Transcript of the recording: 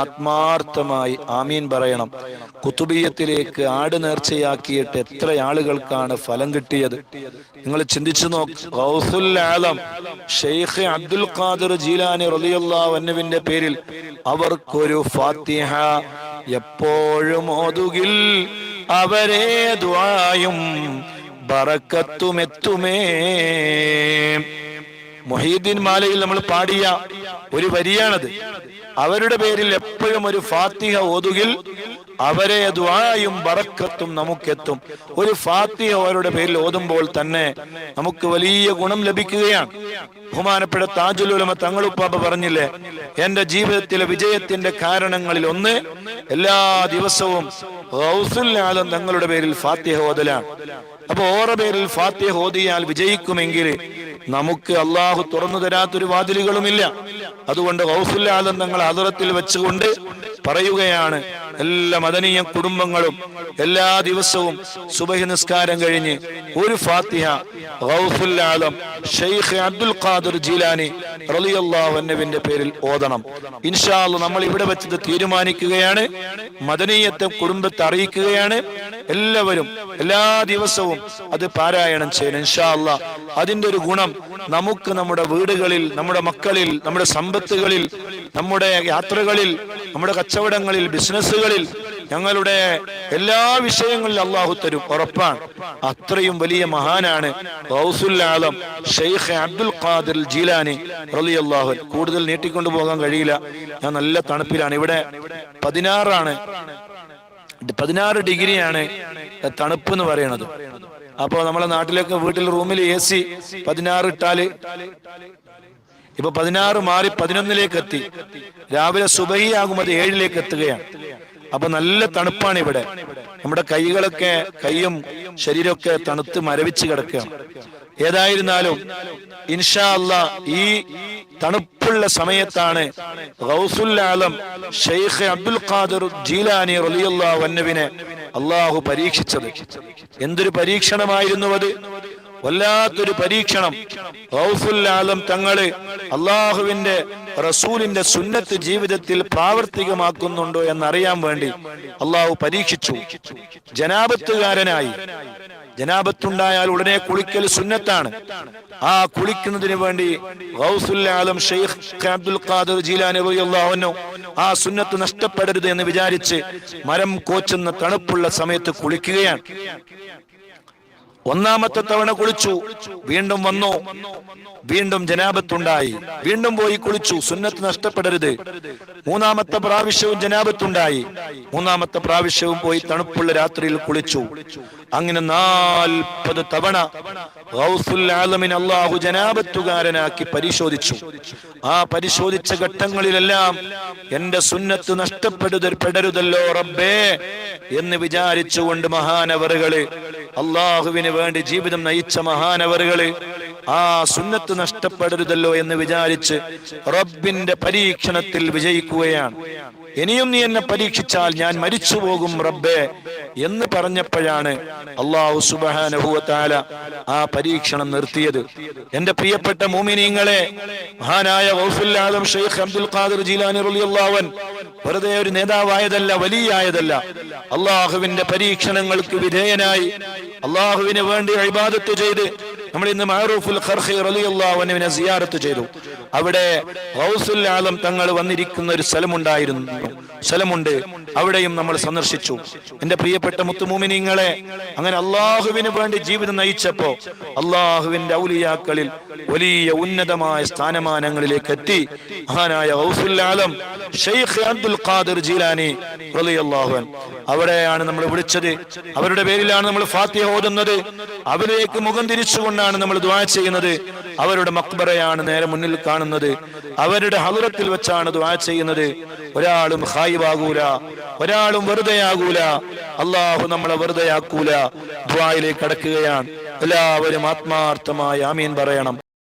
ആത്മാർത്ഥമായി ആമീൻ പറയണം. കുത്തുബീയത്തിലേക്ക് ആട് നേർച്ചയാക്കിയിട്ട് എത്ര ആളുകൾക്കാണ് ഫലം കിട്ടിയത്? നിങ്ങൾ ചിന്തിച്ചു നോക്ക്. ഷെയ്ഖ് അബ്ദുൽ ഖാദിർ ജീലാനി അൻഹുവിന്റെ പേരിൽ അവർക്കൊരു ഫാത്തിഹ എപ്പോഴും ഓതുകിൽ അവരെ ദ്വായും ബറക്കത്തുമെത്തുമേ. മൊഹീദ്ദീൻ മാലയിൽ നമ്മൾ പാടിയ ഒരു വരിയാണത്. അവരുടെ പേരിൽ എപ്പോഴും ഒരു ഫാത്തിഹ ഓതുകിൽ അവരെ ദ്വായും ബറക്കത്തും നമുക്കെത്തും. ഒരു ഫാത്തിഹ അവരുടെ പേരിൽ ഓതുമ്പോൾ തന്നെ നമുക്ക് വലിയ ഗുണം ലഭിക്കുകയാണ്. ബഹുമാനപ്പെട്ട താജുലുലമ തങ്ങളുപ്പാപ്പ പറഞ്ഞില്ലേ എന്റെ ജീവിതത്തിലെ വിജയത്തിന്റെ കാരണങ്ങളിൽ ഒന്ന് എല്ലാ ദിവസവും ഹൗസുല്ലാലം തങ്ങളുടെ പേരിൽ ഫാത്തിഹ ഓതലാണ്. അപ്പൊ ഓറ പേരിൽ ഫാത്തിഹ ഓതിയാൽ വിജയിക്കുമെങ്കിൽ നമുക്ക് അള്ളാഹു തുറന്നു തരാത്തൊരു വാതിലുകളുമില്ല. അതുകൊണ്ട് ഹൗസുല്ലാലം തങ്ങൾ അതിറത്തിൽ വെച്ചുകൊണ്ട് പറയുകയാണ്. എല്ലാ മദനീയ കുടുംബങ്ങളും എല്ലാ ദിവസവും സുബഹി നിസ്കാരം കഴിഞ്ഞ് ഒരു ഫാത്തിഹ ഗൗഫുൽ ആലം ഷെയ്ഖ് അബ്ദുൽ ഖാദിർ ജീലാനി റളിയല്ലാഹു അൻഹുവിന്റെ പേരിൽ ഓതണം. ഇൻഷാ അള്ളാ നമ്മൾ ഇവിടെ വെച്ചത് തീരുമാനിക്കുകയാണ്. മദനീയത്തെ കുടുംബത്തെ അറിയിക്കുകയാണ്. എല്ലാവരും എല്ലാ ദിവസവും അത് പാരായണം ചെയ്യണം ഇൻഷാ അള്ളാ അതിന്റെ ഒരു ഗുണം നമുക്ക് നമ്മുടെ വീടുകളിൽ നമ്മുടെ മക്കളിൽ നമ്മുടെ സമ്പത്തുകളിൽ നമ്മുടെ യാത്രകളിൽ നമ്മുടെ കച്ചവടങ്ങളിൽ ബിസിനസ്സുകളിൽ ഞങ്ങളുടെ എല്ലാ വിഷയങ്ങളിൽ അള്ളാഹു തരും. ഉറപ്പാണ്. അത്രയും വലിയ മഹാനാണ് ആലം ഷെയ്ഖ് അബ്ദുൽ ഖാദിർ ജീലാനി റളിയല്ലാഹു കൂടുതൽ നീട്ടിക്കൊണ്ടു പോകാൻ കഴിയില്ല. ഞാൻ നല്ല തണുപ്പിലാണ്. ഇവിടെ പതിനാറാണ്. പതിനാറ് ഡിഗ്രിയാണ് തണുപ്പ് എന്ന് പറയുന്നത് അപ്പൊ നമ്മളെ നാട്ടിലൊക്കെ വീട്ടിൽ റൂമിൽ എ സി പതിനാറ് ഇട്ടാൽ ഇപ്പൊ പതിനാറ് മാറി പതിനൊന്നിലേക്ക് എത്തി രാവിലെ സുബഹിയാകും അത് ഏഴിലേക്ക് എത്തുകയാണ് അപ്പൊ നല്ല തണുപ്പാണ് ഇവിടെ. നമ്മുടെ കൈകളൊക്കെ കൈയും ശരീരമൊക്കെ തണുത്ത് മരവിച്ച് കിടക്കുകയാണ്. ഏതായിരുന്നാലും ഇൻഷാ അല്ല ഈ തണുപ്പുള്ള സമയത്താണ് ഗൗസുൽ ആലം ഷെയ്ഖ് അബ്ദുൽ ഖാദർ ജീലാനി റലിയുള്ള വന്നവിനെ അള്ളാഹു പരീക്ഷിച്ചത്. എന്തൊരു പരീക്ഷണമായിരുന്നു അത്? വല്ലാത്തൊരു പരീക്ഷണം. ഗൗസുൽ ആലം തങ്ങൾ അള്ളാഹുവിന്റെ റസൂലിന്റെ സുന്നത്ത് ജീവിതത്തിൽ പ്രാവർത്തികമാക്കുന്നുണ്ടോ എന്നറിയാൻ വേണ്ടി അള്ളാഹു പരീക്ഷിച്ചു. ജനാപത്തുകാരനായി. ജനാപത്തുണ്ടായാൽ ഉടനെ കുളിക്കൽ സുന്നത്താണ്. ആ കുളിക്കുന്നതിന് വേണ്ടി ഗൗസുൽ ആലം ഷെയ്ഖ് അബ്ദുൽ ഖാദിർ ജീലാനി റളിയല്ലാഹു ആ സുന്നത്ത് നഷ്ടപ്പെടരുത് എന്ന് വിചാരിച്ച് മരം കോച്ചുന്ന തണുപ്പുള്ള സമയത്ത് കുളിക്കുകയാണ്. ഒന്നാമത്തെ തവണ കുളിച്ചു. വീണ്ടും വന്നു. വീണ്ടും ജനാപത്തുണ്ടായി. വീണ്ടും പോയി കുളിച്ചു. സുന്നത്ത് നഷ്ടപ്പെടരുത്. മൂന്നാമത്തെ പ്രാവശ്യവും ജനാപത്തുണ്ടായി. മൂന്നാമത്തെ പ്രാവശ്യവും പോയി തണുപ്പുള്ള രാത്രിയിൽ കുളിച്ചു. അങ്ങനെ നാൽപ്പത് തവണ അള്ളാഹു ജനാപത്തുകാരനാക്കി പരിശോധിച്ചു. ആ പരിശോധിച്ച ഘട്ടങ്ങളിലെല്ലാം എന്റെ സുന്നത്ത് നഷ്ടപ്പെടുത പെടരുതല്ലോ റബ്ബേ എന്ന് വിചാരിച്ചുകൊണ്ട് മഹാനവറുകൾ അള്ളാഹുവിന് വേണ്ടി ജീവിതം നയിച്ച മഹാനവറുകൾ ആ സുന്നത്ത് നഷ്ടപ്പെടരുതല്ലോ എന്ന് വിചാരിച്ച് റബ്ബിന്റെ പരീക്ഷണത്തിൽ വിജയിക്കുകയാണ്. ഇനിയും നീ എന്നെ പരീക്ഷിച്ചാൽ ഞാൻ മരിച്ചു പോകും റബ്ബേ എന്ന് പറഞ്ഞപ്പോഴാണ് അള്ളാഹു സുബാനുഭൂത്താല ആ പരീക്ഷണം നിർത്തിയത്. എന്റെ പ്രിയപ്പെട്ട മൂമിനീങ്ങളെ മഹാനായ വൗഫുല്ലാദം ഷെയ്ഖ് അബ്ദുൽ ഖാദിർ ജീലാനി റളിയല്ലാഹു വെറുതെ ഒരു നേതാവായതല്ല വലിയായതല്ല. അള്ളാഹുവിന്റെ പരീക്ഷണങ്ങൾക്ക് വിധേയനായി അള്ളാഹുവിന് വേണ്ടി ഇബാദത്ത് ചെയ്ത് നമ്മൾ ഇന്ന് മാറൂഫുൽ ഖർഹി അൻഹുവിനെ സിയാറത്ത് ചെയ്തു. അവിടെ ഹൗസുൽ ആലം തങ്ങൾ വന്നിരിക്കുന്ന ഒരു സ്ഥലമുണ്ടായിരുന്നു. സ്ഥലമുണ്ട്. അവിടെയും നമ്മൾ സന്ദർശിച്ചു. എന്റെ പ്രിയപ്പെട്ട മുത്തുമൂമിനിങ്ങളെ അങ്ങനെ അള്ളാഹുവിന് വേണ്ടി ജീവിതം നയിച്ചപ്പോ അള്ളാഹുവിന്റെ ഔലിയാക്കളിൽ വലിയ ഉന്നതമായ സ്ഥാനമാനങ്ങളിലേക്ക് എത്തി. മഹാനായ ഹൗസുൽ ആലം ഷെയ്ഖ് അബ്ദുൽ ഖാദിർ ജീലാനി റളിയല്ലാഹു അൻഹു. അവിടെയാണ് നമ്മൾ വിളിച്ചത്. അവരുടെ പേരിലാണ് നമ്മൾ ഫാത്തിഹ ഓതുന്നത്. അവരിലേക്ക് മുഖം തിരിച്ചുകൊണ്ടാണ് നമ്മൾ ദുആ ചെയ്യുന്നത്. അവരുടെ മക്ബറയാണ് നേരെ മുന്നിൽ കാണുന്നത്. അവരുടെ ഹലുറത്തിൽ വെച്ചാണ് ദുആ ചെയ്യുന്നത്. ഒരാളും ഹായിവാകൂല ഒരാളും വെറുതെയാകൂല. അള്ളാഹു നമ്മളെ വെറുതെയാക്കൂല. ദുബായിലേക്ക് കടക്കുകയാണ്. എല്ലാവരും ആത്മാർത്ഥമായി ആമീൻ പറയണം.